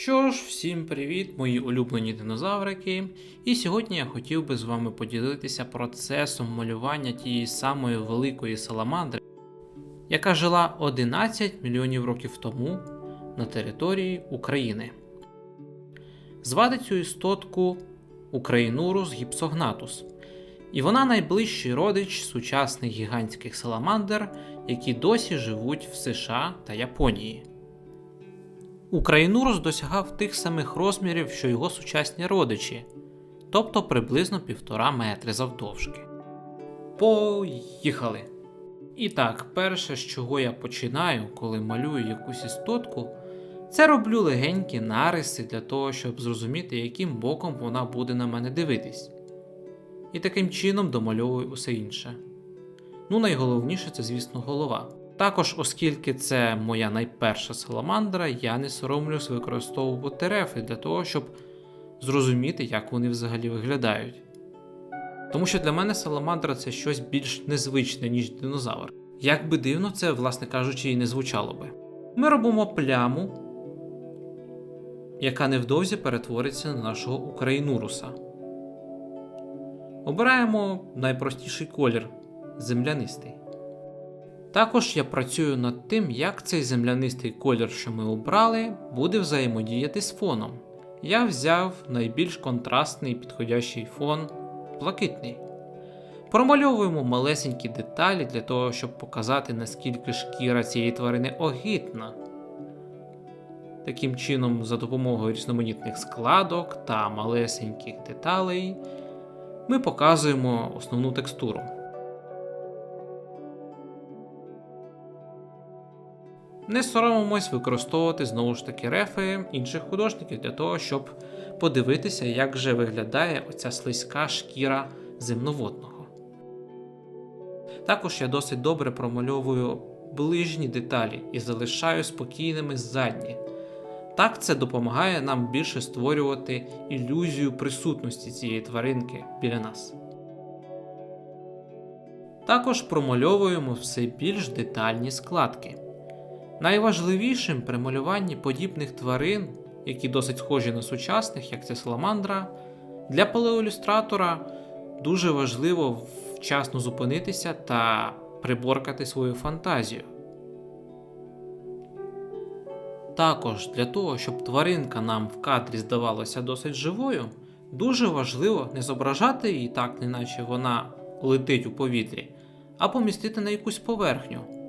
Що ж, всім привіт, мої улюблені динозаврики. І сьогодні я хотів би з вами поділитися процесом малювання тієї самої великої саламандри, яка жила 11 мільйонів років тому на території України. Звати цю істотку Українурус гіпсогнатус, і вона найближчий родич сучасних гігантських саламандр, які досі живуть в США та Японії. Українурус досягав тих самих розмірів, що його сучасні родичі, тобто приблизно півтора метри завдовжки. Поїхали! І так, перше, з чого я починаю, коли малюю якусь істотку, це роблю легенькі нариси для того, щоб зрозуміти, яким боком вона буде на мене дивитись. І таким чином домальовую усе інше. Ну, найголовніше це, звісно, голова. Також, оскільки це моя найперша саламандра, я не соромлюсь використовувати рефи для того, щоб зрозуміти, як вони взагалі виглядають. Тому що для мене саламандра це щось більш незвичне, ніж динозавр. Як би дивно це, власне кажучи, і не звучало би. Ми робимо пляму, яка невдовзі перетвориться на нашого українуруса. Обираємо найпростіший колір землянистий. Також я працюю над тим, як цей землянистий колір, що ми обрали, буде взаємодіяти з фоном. Я взяв найбільш контрастний підходящий фон блакитний. Промальовуємо малесенькі деталі для того, щоб показати, наскільки шкіра цієї тварини огидна. Таким чином, за допомогою різноманітних складок та малесеньких деталей, ми показуємо основну текстуру. Не соромимось використовувати знову ж таки рефи інших художників для того, щоб подивитися, як же виглядає оця слизька шкіра земноводного. Також я досить добре промальовую ближні деталі і залишаю спокійними задні. Так це допомагає нам більше створювати ілюзію присутності цієї тваринки біля нас. Також промальовуємо все більш детальні складки. Найважливішим при малюванні подібних тварин, які досить схожі на сучасних, як ця саламандра, для палеоілюстратора дуже важливо вчасно зупинитися та приборкати свою фантазію. Також для того, щоб тваринка нам в кадрі здавалася досить живою, дуже важливо не зображати її так, неначе вона летить у повітрі, а помістити на якусь поверхню.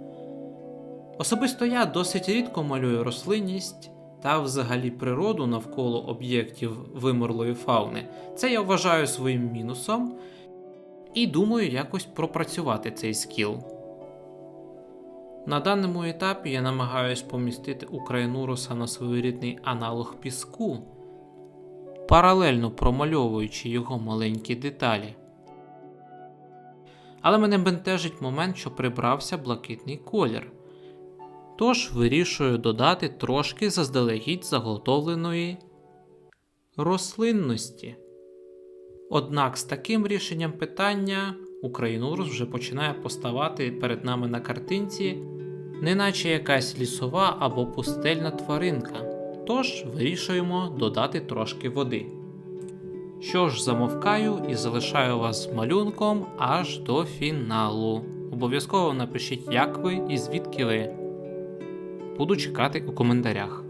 Особисто я досить рідко малюю рослинність та взагалі природу навколо об'єктів вимерлої фауни. Це я вважаю своїм мінусом і думаю якось пропрацювати цей скіл. На даному етапі я намагаюсь помістити Українуруса на своєрідний аналог піску, паралельно промальовуючи його маленькі деталі. Але мене бентежить момент, що прибрався блакитний колір. Тож вирішую додати трошки заздалегідь заготовленої рослинності. Однак з таким рішенням питання Українурус вже починає поставати перед нами на картинці, неначе якась лісова або пустельна тваринка. Тож вирішуємо додати трошки води. Що ж, замовкаю і залишаю вас з малюнком аж до фіналу. Обов'язково напишіть, як ви і звідки ви. Буду чекати у коментарях.